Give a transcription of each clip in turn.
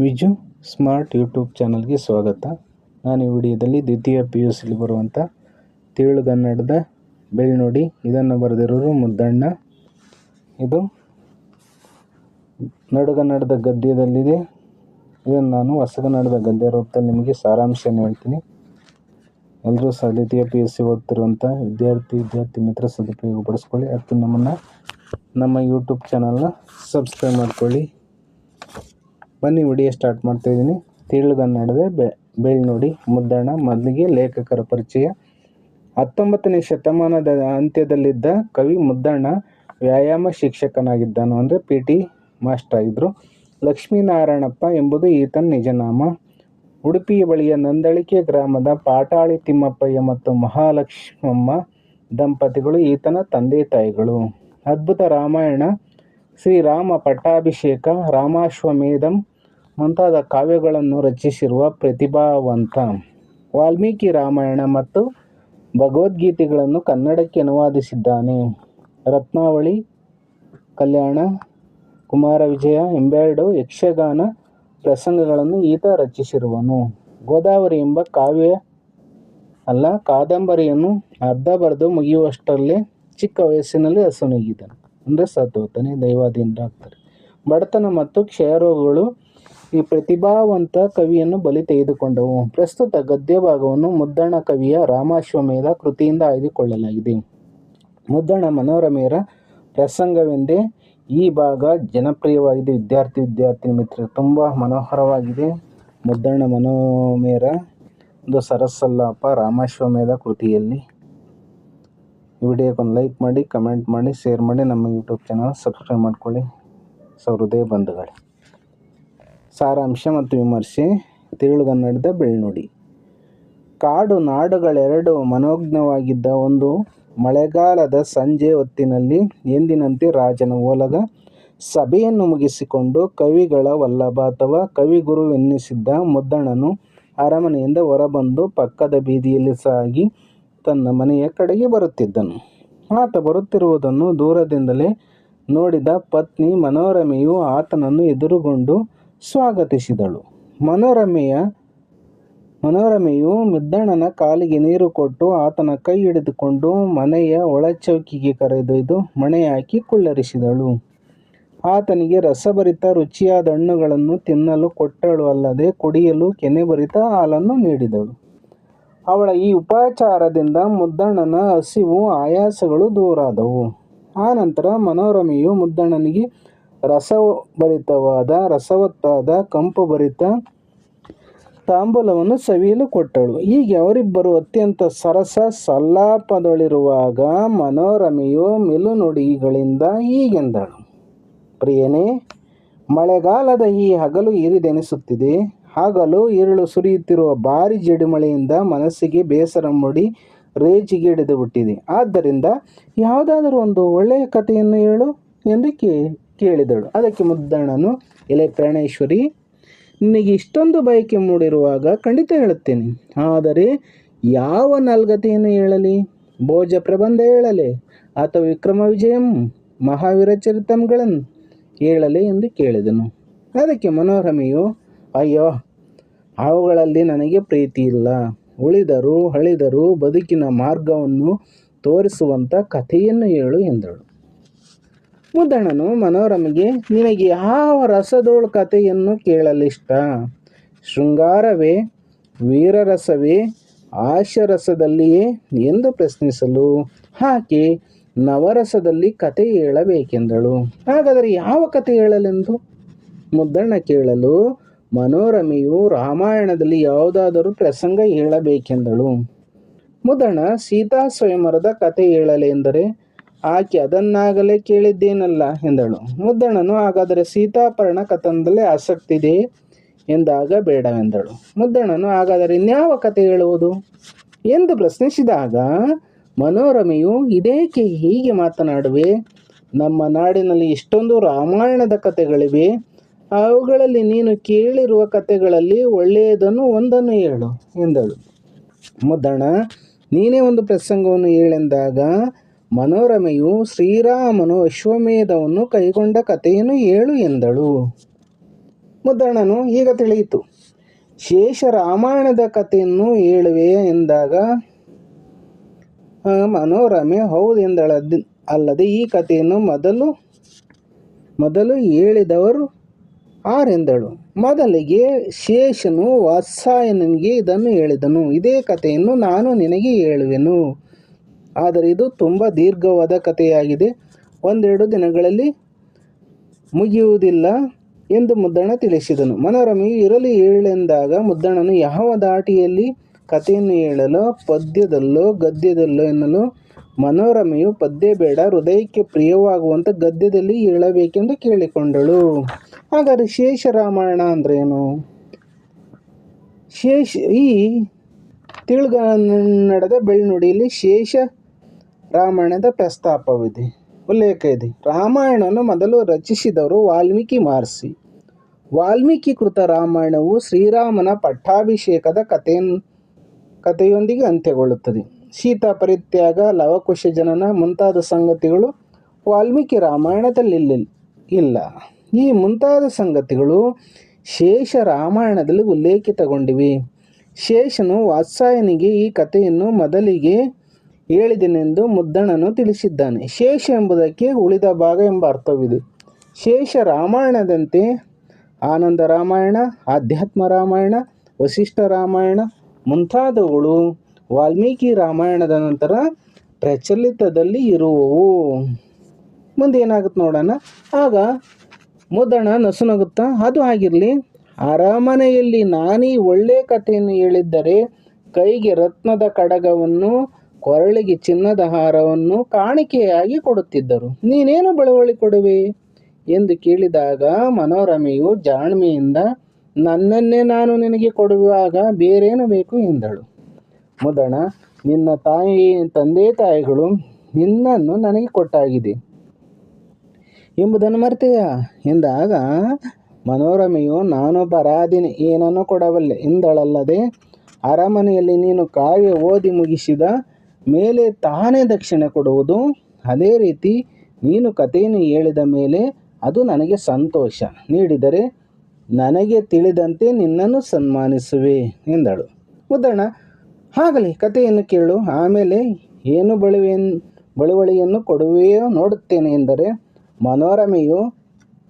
Viju smart YouTube ಚಾನಲ್ಗೆ ಸ್ವಾಗತ. ನಾನು ಈ ವಿಡಿಯೋದಲ್ಲಿ ದ್ವಿತೀಯ ಪಿ ಯು ಸಿಲಿ ಬರುವಂಥ ತಿಳುಗನ್ನಡದ ಬೆಳ್ನುಡಿ ಇದನ್ನು ಬರೆದಿರೋರು ಮುದ್ದಣ್ಣ. ಇದು ನಡುಗನ್ನಡದ ಗದ್ಯದಲ್ಲಿದೆ. ಇದನ್ನು ನಾನು ಹೊಸಗನ್ನಡದ ಗದ್ಯ ರೂಪದಲ್ಲಿ ನಿಮಗೆ ಸಾರಾಂಶನ ಹೇಳ್ತೀನಿ. ಎಲ್ಲರೂ ಸಹ ದ್ವಿತೀಯ ಪಿ ಯು ಸಿ ಓದ್ತಿರುವಂಥ ವಿದ್ಯಾರ್ಥಿ ವಿದ್ಯಾರ್ಥಿ ಮಿತ್ರ ಸದುಪಯೋಗ ಪಡಿಸ್ಕೊಳ್ಳಿ ಅದಕ್ಕೆ ನಮ್ಮನ್ನು, ನಮ್ಮ ಯೂಟ್ಯೂಬ್ ಚಾನಲ್ನ ಸಬ್ಸ್ಕ್ರೈಬ್ ಮಾಡ್ಕೊಳ್ಳಿ. ಬನ್ನಿ ವಿಡಿಯೋ ಸ್ಟಾರ್ಟ್ ಮಾಡ್ತಾ ಇದ್ದೀನಿ. ತಿಳಿಗನ್ನಡದ ಬೆ ಬೆಳ್ನುಡಿ ಮುದ್ದಣ್ಣ ಮೊದಲಿಗೆ ಲೇಖಕರ ಪರಿಚಯ. ಹತ್ತೊಂಬತ್ತನೇ ಶತಮಾನದ ಅಂತ್ಯದಲ್ಲಿದ್ದ ಕವಿ ಮುದ್ದಣ್ಣ ವ್ಯಾಯಾಮ ಶಿಕ್ಷಕನಾಗಿದ್ದನು ಅಂದರೆ ಪಿ ಟಿ ಮಾಸ್ಟರ್ ಆಗಿದ್ದರು ಲಕ್ಷ್ಮೀನಾರಾಯಣಪ್ಪ ಎಂಬುದು ಈತನ ನಿಜನಾಮ. ಉಡುಪಿ ಬಳಿಯ ನಂದಳಿಕೆ ಗ್ರಾಮದ ಪಾಟಾಳಿ ತಿಮ್ಮಪ್ಪಯ್ಯ ಮತ್ತು ಮಹಾಲಕ್ಷ್ಮಮ್ಮ ದಂಪತಿಗಳು ಈತನ ತಂದೆ ತಾಯಿಗಳು. ಅದ್ಭುತ ರಾಮಾಯಣ ಶ್ರೀರಾಮ ಪಟ್ಟಾಭಿಷೇಕ, ರಾಮಾಶ್ವಮೇಧಂ ಮುಂತಾದ ಕಾವ್ಯಗಳನ್ನು ರಚಿಸಿರುವ ಪ್ರತಿಭಾವಂತ ವಾಲ್ಮೀಕಿ ರಾಮಾಯಣ ಮತ್ತು ಭಗವದ್ಗೀತೆಗಳನ್ನು ಕನ್ನಡಕ್ಕೆ ಅನುವಾದಿಸಿದ್ದಾನೆ. ರತ್ನಾವಳಿ, ಕಲ್ಯಾಣ, ಕುಮಾರ ವಿಜಯ, ಎಂಬೆರಡು ಯಕ್ಷಗಾನ ಪ್ರಸಂಗಗಳನ್ನು ಈತ ರಚಿಸಿರುವನು. ಗೋದಾವರಿ ಎಂಬ ಕಾವ್ಯ ಅಲ್ಲ, ಕಾದಂಬರಿಯನ್ನು ಅರ್ಧ ಬರೆದು ಮುಗಿಯುವಷ್ಟರಲ್ಲೇ ಚಿಕ್ಕ ವಯಸ್ಸಿನಲ್ಲಿ ಹಸುನೀಗಿದನು ಅಂದರೆ ಸತ್ತೋತಾನೆ ದೈವಾಧೀನರಾಗ್ತಾರೆ ಬಡತನ ಮತ್ತು ಕ್ಷಯರೋಗಗಳು ಈ ಪ್ರತಿಭಾವಂತ ಕವಿಯನ್ನು ಬಲಿ ತೆಗೆದುಕೊಂಡವು. ಪ್ರಸ್ತುತ ಗದ್ಯ ಭಾಗವನ್ನು ಮುದ್ದಣ್ಣ ಕವಿಯ ರಾಮಾಶ್ವಮೇಧ ಕೃತಿಯಿಂದ ಆಯ್ದುಕೊಳ್ಳಲಾಗಿದೆ. ಮುದ್ದಣ್ಣ ಮನೋರಮೆಯರ ಪ್ರಸಂಗವೆಂದೇ ಈ ಭಾಗ ಜನಪ್ರಿಯವಾಗಿದೆ. ವಿದ್ಯಾರ್ಥಿ ವಿದ್ಯಾರ್ಥಿ ಮಿತ್ರ, ತುಂಬ ಮನೋಹರವಾಗಿದೆ. ಮುದ್ದಣ್ಣ ಮನೋಮೇರ ಒಂದು ಸರಸಲ್ಲಾಪ ರಾಮಾಶ್ವಮೇಧ ಕೃತಿಯಲ್ಲಿ. ವಿಡಿಯೋಕ್ಕೊಂದು ಲೈಕ್ ಮಾಡಿ ಕಮೆಂಟ್ ಮಾಡಿ ಶೇರ್ ಮಾಡಿ ನಮ್ಮ ಯೂಟ್ಯೂಬ್ ಚಾನಲ್ ಸಬ್ಸ್ಕ್ರೈಬ್ ಮಾಡ್ಕೊಳ್ಳಿ. ಸೌಹೃದಯ ಬಂಧುಗಳು, ಸಾರಾಂಶ ಮತ್ತು ವಿಮರ್ಶೆ ತಿರುಳುಗನ್ನಡದ ಬೆಳ್ನುಡಿ. ಕಾಡು ನಾಡುಗಳೆರಡು ಮನೋಜ್ಞವಾಗಿದ್ದ ಒಂದು ಮಳೆಗಾಲದ ಸಂಜೆ ಹೊತ್ತಿನಲ್ಲಿ ಎಂದಿನಂತೆ ರಾಜನ ಓಲಗ ಸಭೆಯನ್ನು ಮುಗಿಸಿಕೊಂಡು ಕವಿಗಳ ವಲ್ಲಭ ಅಥವಾ ಕವಿಗುರುವೆನ್ನಿಸಿದ್ದ ಮುದ್ದಣನು ಅರಮನೆಯಿಂದ ಹೊರಬಂದು ಪಕ್ಕದ ಬೀದಿಯಲ್ಲಿ ಸಾಗಿ ತನ್ನ ಮನೆಯ ಕಡೆಗೆ ಬರುತ್ತಿದ್ದನು. ಆತ ಬರುತ್ತಿರುವುದನ್ನು ದೂರದಿಂದಲೇ ನೋಡಿದ ಪತ್ನಿ ಮನೋರಮೆಯು ಆತನನ್ನು ಎದುರುಗೊಂಡು ಸ್ವಾಗತಿಸಿದಳು. ಮನೋರಮೆಯ, ಮನೋರಮೆಯು ಮಿದ್ದಣ್ಣನ ಕಾಲಿಗೆ ನೀರು ಕೊಟ್ಟು ಆತನ ಕೈ ಹಿಡಿದುಕೊಂಡು ಮನೆಯ ಒಳಚೌಕಿಗೆ ಕರೆದೊಯ್ದು ಮಣೆ ಹಾಕಿ ಕುಳ್ಳರಿಸಿದಳು. ಆತನಿಗೆ ರಸಭರಿತ ರುಚಿಯಾದ ಹಣ್ಣುಗಳನ್ನು ತಿನ್ನಲು ಕೊಟ್ಟಳು ಅಲ್ಲದೆ ಕುಡಿಯಲು ಕೆನೆಭರಿತ ಹಾಲನ್ನು ನೀಡಿದಳು. ಅವಳ ಈ ಉಪಚಾರದಿಂದ ಮುದ್ದಣ್ಣನ ಹಸಿವು, ಆಯಾಸಗಳು ದೂರಾದವು. ಆನಂತರ ಮನೋರಮೆಯು ಮುದ್ದಣ್ಣನಿಗೆ ರಸಭರಿತವಾದ, ರಸವತ್ತಾದ ಕಂಪು ಭರಿತ ತಾಂಬೂಲವನ್ನು ಸವಿಯಲು ಕೊಟ್ಟಳು. ಹೀಗೆ ಅವರಿಬ್ಬರು ಅತ್ಯಂತ ಸರಸ ಸಲ್ಲಾಪದೊಳಿರುವಾಗ ಮನೋರಮೆಯು ಮಿಲುನುಡಿಗಳಿಂದ ಹೀಗೆಂದಳು. ಪ್ರಿಯನೇ, ಮಳೆಗಾಲದ ಈ ಹಗಲು ಇರಿದೆನಿಸುತ್ತಿದೆ. ಹಗಲು ಇರುಳು ಸುರಿಯುತ್ತಿರುವ ಭಾರಿ ಜಡಿಮಳೆಯಿಂದ ಮನಸ್ಸಿಗೆ ಬೇಸರ ಮೂಡಿ ರೇಜಿಗೆ ಹಿಡಿದು ಬಿಟ್ಟಿದೆ ಆದ್ದರಿಂದ ಯಾವುದಾದರೂ ಒಂದು ಒಳ್ಳೆಯ ಕಥೆಯನ್ನು ಹೇಳು ಎಂದು ಕೇಳಿದಳು. ಅದಕ್ಕೆ ಮುದ್ದಣ್ಣನು, ಎಲೆ ಪ್ರಾಣೇಶ್ವರಿ, ನಿನಗೆ ಇಷ್ಟೊಂದು ಬಯಕೆ ಮೂಡಿರುವಾಗ ಖಂಡಿತ ಹೇಳುತ್ತೇನೆ. ಆದರೆ ಯಾವ ನಲ್ಗತೆಯನ್ನು ಹೇಳಲಿ? ಭೋಜ ಪ್ರಬಂಧ ಹೇಳಲಿ ಅಥವಾ ವಿಕ್ರಮ ವಿಜಯಂ, ಮಹಾವೀರ ಚರಿತಂಗಳನ್ನು ಹೇಳಲಿ? ಎಂದು ಕೇಳಿದನು. ಅದಕ್ಕೆ ಮನೋರಮೆಯು, ಅಯ್ಯೋ ಅವುಗಳಲ್ಲಿ ನನಗೆ ಪ್ರೀತಿ ಇಲ್ಲ. ಉಳಿದರೂ ಹಳಿದರೂ ಬದುಕಿನ ಮಾರ್ಗವನ್ನು ತೋರಿಸುವಂಥ ಕಥೆಯನ್ನು ಹೇಳು ಎಂದಳು. ಮುದ್ದಣ್ಣನು ಮನೋರಮಗೆ, ನಿನಗೆ ಯಾವ ರಸದೋಳು ಕಥೆಯನ್ನು ಕೇಳಲಿಷ್ಟ? ಶೃಂಗಾರವೇ, ವೀರರಸವೇ ಆಶರಸದಲ್ಲಿಯೇ ಎಂದು ಪ್ರಶ್ನಿಸಲು. ಆಕೆ ನವರಸದಲ್ಲಿ ಕತೆ ಹೇಳಬೇಕೆಂದಳು. ಹಾಗಾದರೆ ಯಾವ ಕತೆ ಹೇಳಲೆಂದು? ಮುದ್ದಣ್ಣ ಕೇಳಲು ಮನೋರಮೆಯು ರಾಮಾಯಣದಲ್ಲಿ ಯಾವುದಾದರೂ ಪ್ರಸಂಗ ಹೇಳಬೇಕೆಂದಳು. ಮುದಣ ಸೀತಾ ಸ್ವಯಂವರದ ಕತೆ ಹೇಳಲೆ ಎಂದರೆ, ಆಕೆ ಅದನ್ನಾಗಲೇ ಕೇಳಿದ್ದೇನಲ್ಲ ಎಂದಳು. ಮುದ್ದಣನು ಹಾಗಾದರೆ ಸೀತಾಪರ್ಣ ಕಥನದಲ್ಲಿ ಆಸಕ್ತಿ ಇದೆ ಎಂದಾಗ ಬೇಡವೆಂದಳು. ಮುದ್ದಣನು ಹಾಗಾದರೆ ಇನ್ಯಾವ ಕತೆ ಹೇಳುವುದು? ಎಂದು ಪ್ರಶ್ನಿಸಿದಾಗ, ಮನೋರಮೆಯು ಇದೇಕೆ ಹೀಗೆ ಮಾತನಾಡುವೆ? ನಮ್ಮ ನಾಡಿನಲ್ಲಿ ಇಷ್ಟೊಂದು ರಾಮಾಯಣದ ಕಥೆಗಳಿವೆ. ಅವುಗಳಲ್ಲಿ ನೀನು ಕೇಳಿರುವ ಕಥೆಗಳಲ್ಲಿ ಒಳ್ಳೆಯದನ್ನು ಒಂದನ್ನು ಹೇಳು, ಎಂದಳು. ಮುದ್ದಣ, ನೀನೇ ಒಂದು ಪ್ರಸಂಗವನ್ನು ಹೇಳೆಂದಾಗ ಮನೋರಮೆಯು ಶ್ರೀರಾಮನು ಅಶ್ವಮೇಧವನ್ನು ಕೈಗೊಂಡ ಕಥೆಯನ್ನು ಹೇಳು, ಎಂದಳು. ಮುದ್ದಣನು ಈಗ ತಿಳಿಯಿತು. ಶೇಷ ರಾಮಾಯಣದ ಕಥೆಯನ್ನು ಹೇಳುವೆ ಎಂದಾಗ ಮನೋರಮೆ ಮನೋರಮೆ ಹೌದೆಂದಳದ್ ಅಲ್ಲದೆ ಈ ಕಥೆಯನ್ನು ಮೊದಲು ಮೊದಲು ಹೇಳಿದವರು ಆರೆಂದಳು ಮೊದಲಿಗೆ ಶೇಷನು ವಾತ್ಸಾಯನಿಗೆ ಇದನ್ನು ಹೇಳಿದನು. ಇದೇ ಕಥೆಯನ್ನು ನಾನು ನಿನಗೆ ಹೇಳುವೆನು. ಆದರೆ ಇದು ತುಂಬ ದೀರ್ಘವಾದ ಕಥೆಯಾಗಿದೆ. ಒಂದೆರಡು ದಿನಗಳಲ್ಲಿ ಮುಗಿಯುವುದಿಲ್ಲ ಎಂದು ಮುದ್ದಣ್ಣ ತಿಳಿಸಿದನು. ಮನೋರಮಿ, ಇರಲಿ ಹೇಳೆಂದಾಗ ಮುದ್ದಣ್ಣನು ಯಾವ ದಾಟಿಯಲ್ಲಿ ಕಥೆಯನ್ನು ಹೇಳಲು, ಪದ್ಯದಲ್ಲೋ, ಗದ್ಯದಲ್ಲೋ ಎನ್ನಲು ಮನೋರಮೆಯು ಪದ್ಯ ಬೇಡ, ಹೃದಯಕ್ಕೆ ಪ್ರಿಯವಾಗುವಂಥ ಗದ್ಯದಲ್ಲಿ ಹೇಳಬೇಕೆಂದು ಕೇಳಿಕೊಂಡಳು. ಹಾಗಾದರೆ ಶೇಷ ರಾಮಾಯಣ ಅಂದ್ರೇನು ಶೇಷ ಈ ತಿಳುಗನ್ನಡದ ಬೆಳ್ನುಡಿಯಲ್ಲಿ ಶೇಷ ರಾಮಾಯಣದ ಪ್ರಸ್ತಾಪವಿದೆ. ಉಲ್ಲೇಖ ಇದೆ. ರಾಮಾಯಣವನ್ನು ಮೊದಲು ರಚಿಸಿದವರು ವಾಲ್ಮೀಕಿ ಮಹರ್ಷಿ. ವಾಲ್ಮೀಕಿ ಕೃತ ರಾಮಾಯಣವು ಶ್ರೀರಾಮನ ಪಟ್ಟಾಭಿಷೇಕದ ಕಥೆಯನ್ನು ಕಥೆಯೊಂದಿಗೆ ಅಂತ್ಯಗೊಳ್ಳುತ್ತದೆ. ಸೀತಾ ಪರಿತ್ಯಾಗ ಲವಕುಶ ಜನನ ಮುಂತಾದ ಸಂಗತಿಗಳು ವಾಲ್ಮೀಕಿ ರಾಮಾಯಣದಲ್ಲಿ ಇಲ್ಲ. ಈ ಮುಂತಾದ ಸಂಗತಿಗಳು ಶೇಷ ರಾಮಾಯಣದಲ್ಲಿ ಉಲ್ಲೇಖಿತಗೊಂಡಿವೆ. ಶೇಷನು ವಾತ್ಸಾಯನಿಗೆ ಈ ಕಥೆಯನ್ನು ಮೊದಲಿಗೆ ಹೇಳಿದನೆಂದು ಮುದ್ದಣನು ತಿಳಿಸಿದ್ದಾನೆ. ಶೇಷ ಎಂಬುದಕ್ಕೆ ಉಳಿದ ಭಾಗ ಎಂಬ ಅರ್ಥವಿದೆ. ಶೇಷ ರಾಮಾಯಣದಂತೆ ಆನಂದ ರಾಮಾಯಣ, ಆಧ್ಯಾತ್ಮ ರಾಮಾಯಣ, ವಸಿಷ್ಠ ರಾಮಾಯಣ ಮುಂತಾದವುಗಳು ವಾಲ್ಮೀಕಿ ರಾಮಾಯಣದ ನಂತರ ಪ್ರಚಲಿತದಲ್ಲಿ ಇರುವವು. ಮುಂದೆ ಏನಾಗುತ್ತೆ ನೋಡೋಣ. ಆಗ ಮುದ್ದಣ ನಸುನಗುತ್ತಾ, ಅದು ಆಗಿರಲಿ ಅರಮನೆಯಲ್ಲಿ ನಾನೀ ಒಳ್ಳೆಯ ಕಥೆಯನ್ನು ಹೇಳಿದ್ದರೆ ಕೈಗೆ ರತ್ನದ ಕಡಗವನ್ನು, ಕೊರಳಿಗೆ ಚಿನ್ನದ ಹಾರವನ್ನು ಕಾಣಿಕೆಯಾಗಿ ಕೊಡುತ್ತಿದ್ದರು. ನೀನೇನು ಬಳುವಳಿ ಕೊಡುವೆ? ಎಂದು ಕೇಳಿದಾಗ ಮನೋರಮೆಯು ಜಾಣ್ಮೆಯಿಂದ, ನನ್ನನ್ನೇ ನಾನು ನಿನಗೆ ಕೊಡುವಾಗ ಬೇರೇನು ಬೇಕು? ಎಂದಳು. ಮುದಣ, ನಿನ್ನ ತಾಯಿ, ತಂದೆ ತಾಯಿಗಳು ನಿನ್ನನ್ನು ನನಗೆ ಕೊಟ್ಟಾಗಿದೆ. ಎಂಬುದನ್ನು ಮರೆತೆಯಾ? ಎಂದಾಗ ಮನೋರಮೆಯು, ನಾನು ಬರಾದಿನ, ಏನನ್ನು ಕೊಡಬಲ್ಲೆ, ಎಂದಳಲ್ಲದೆ ಅರಮನೆಯಲ್ಲಿ ನೀನು ಕಾವ್ಯ ಓದಿ ಮುಗಿಸಿದ ಮೇಲೆ ತಾನೇ ದಕ್ಷಿಣೆ ಕೊಡುವುದು. ಅದೇ ರೀತಿ ನೀನು ಕಥೆಯನ್ನು ಹೇಳಿದ ಮೇಲೆ ಅದು ನನಗೆ ಸಂತೋಷ. ನೀಡಿದರೆ ನನಗೆ ತಿಳಿದಂತೆ ನಿನ್ನನ್ನು ಸನ್ಮಾನಿಸುವೆ, ಎಂದಳು. ಮುದ್ದಣ್ಣ ಆಗಲಿ ಕಥೆಯನ್ನು ಕೇಳು. ಆಮೇಲೆ ಏನು ಬಳುವೆನ್, ಬಳುವಳಿಯನ್ನು ಕೊಡುವೆಯೋ ನೋಡುತ್ತೇನೆ ಎಂದರೆ, ಮನೋರಮೆಯು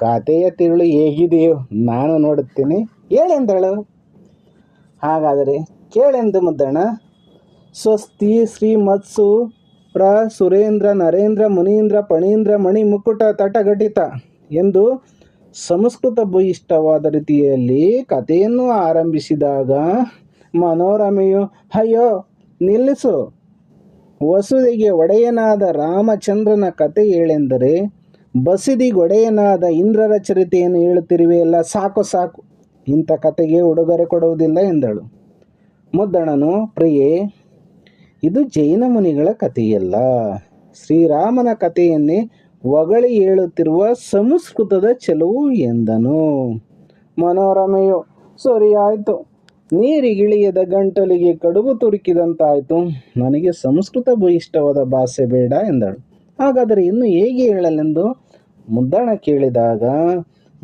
ಕಥೆಯ ತಿರುಳು ಹೇಗಿದೆಯೋ ನಾನು ನೋಡುತ್ತೇನೆ. ಹೇಳೆಂದಳು ಹಾಗಾದರೆ ಕೇಳೆಂದು ಮುದ್ದಣ್ಣ ಸ್ವಸ್ತಿ ಶ್ರೀಮತ್ಸು ಪ್ರ ಸುರೇಂದ್ರ ನರೇಂದ್ರ ಮುನೀಂದ್ರ ಪಣೀಂದ್ರ ಮಣಿ ಮುಕುಟ ತಟಘಟಿತ ಎಂದು ಸಂಸ್ಕೃತ ಭೂಯಿಷ್ಠವಾದ ರೀತಿಯಲ್ಲಿ ಕಥೆಯನ್ನು ಆರಂಭಿಸಿದಾಗ ಮನೋರಮೆಯು, ಅಯ್ಯೋ, ನಿಲ್ಲಿಸು. ವಸುದಿಗೆ ಒಡೆಯನಾದ ರಾಮಚಂದ್ರನ ಕತೆ ಹೇಳೆಂದರೆ ಬಸಿದಿಗೆ ಒಡೆಯನಾದ ಇಂದ್ರರ ಚರಿತೆಯನ್ನು ಹೇಳುತ್ತಿರುವೆಯಲ್ಲ ಸಾಕು ಸಾಕು. ಇಂಥ ಕತೆಗೆ ಉಡುಗೊರೆ ಕೊಡುವುದಿಲ್ಲ ಎಂದಳು. ಮುದ್ದಣನು, ಪ್ರಿಯೆ, ಇದು ಜೈನ ಮುನಿಗಳ ಕಥೆಯಲ್ಲ. ಶ್ರೀರಾಮನ ಕಥೆಯನ್ನೇ ಒಗಳಿ ಹೇಳುತ್ತಿರುವ ಸಂಸ್ಕೃತದ ಚೆಲುವು ಎಂದನು. ಮನೋರಮೆಯು ಸರಿಯಾಯಿತು ನೀರಿಗಿಳಿಯದ ಗಂಟಲಿಗೆ ಕಡುಬು ತುರುಕಿದಂತಾಯಿತು. ನನಗೆ ಸಂಸ್ಕೃತ ಭೂಯಿಷ್ಠವಾದ ಭಾಷೆ ಬೇಡ ಎಂದಳು. ಹಾಗಾದರೆ ಇನ್ನು ಹೇಗೆ ಹೇಳಲೆಂದು? ಮುದ್ದಣ ಕೇಳಿದಾಗ,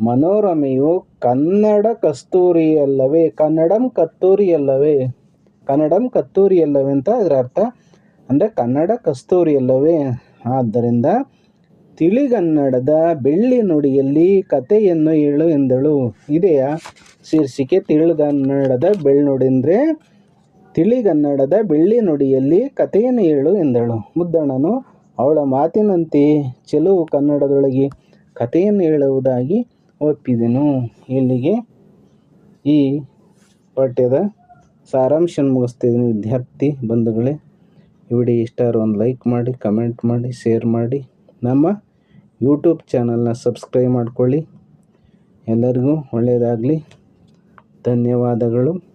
ಮನೋರಮೆಯು ಕನ್ನಡ ಕಸ್ತೂರಿಯಲ್ಲವೇ ಕನ್ನಡಂ ಕಸ್ತೂರಿಯಲ್ಲವೇ ಕನ್ನಡಂ ಕತ್ತೂರಿಯಲ್ಲವೇ ಅಂತ ಅದರ ಅರ್ಥ, ಅಂದರೆ ಕನ್ನಡ ಕಸ್ತೂರಿಯಲ್ಲವೇ ಆದ್ದರಿಂದ ತಿಳಿಗನ್ನಡದ ಬೆಳ್ಳಿ ನುಡಿಯಲ್ಲಿ ಕಥೆಯನ್ನು ಹೇಳು ಎಂದಳು. ಇದೆಯಾ? ಶೀರ್ಷಿಕೆ ತಿಳಿಗನ್ನಡದ ಬೆಳ್ನುಡಿಂದ್ರೆ, ತಿಳಿಗನ್ನಡದ ಬೆಳ್ಳಿ ನುಡಿಯಲ್ಲಿ ಕಥೆಯನ್ನು ಹೇಳು ಎಂದಳು. ಮುದ್ದಣ್ಣನು ಅವಳ ಮಾತಿನಂತೆ ಚೆಲುವು ಕನ್ನಡದೊಳಗೆ ಕಥೆಯನ್ನು ಹೇಳುವುದಾಗಿ ಒಪ್ಪಿದೆನು. ಇಲ್ಲಿಗೆ ಈ ಪಠ್ಯದ ಸಾರಾಂಶ ಮುಗಿಸ್ತಿದ್ದೀನಿ ವಿದ್ಯಾರ್ಥಿ ಬಂಧುಗಳೇ. ವಿಡಿಯೋ ಇಷ್ಟ ಒಂದು ಲೈಕ್ ಮಾಡಿ, ಕಮೆಂಟ್ ಮಾಡಿ, ಶೇರ್ ಮಾಡಿ. ನಮ್ಮ ಯೂಟ್ಯೂಬ್ ಚಾನಲ್ನ ಸಬ್ಸ್ಕ್ರೈಬ್ ಮಾಡಿಕೊಳ್ಳಿ. ಎಲ್ಲರಿಗೂ ಒಳ್ಳೆಯದಾಗಲಿ. ಧನ್ಯವಾದಗಳು.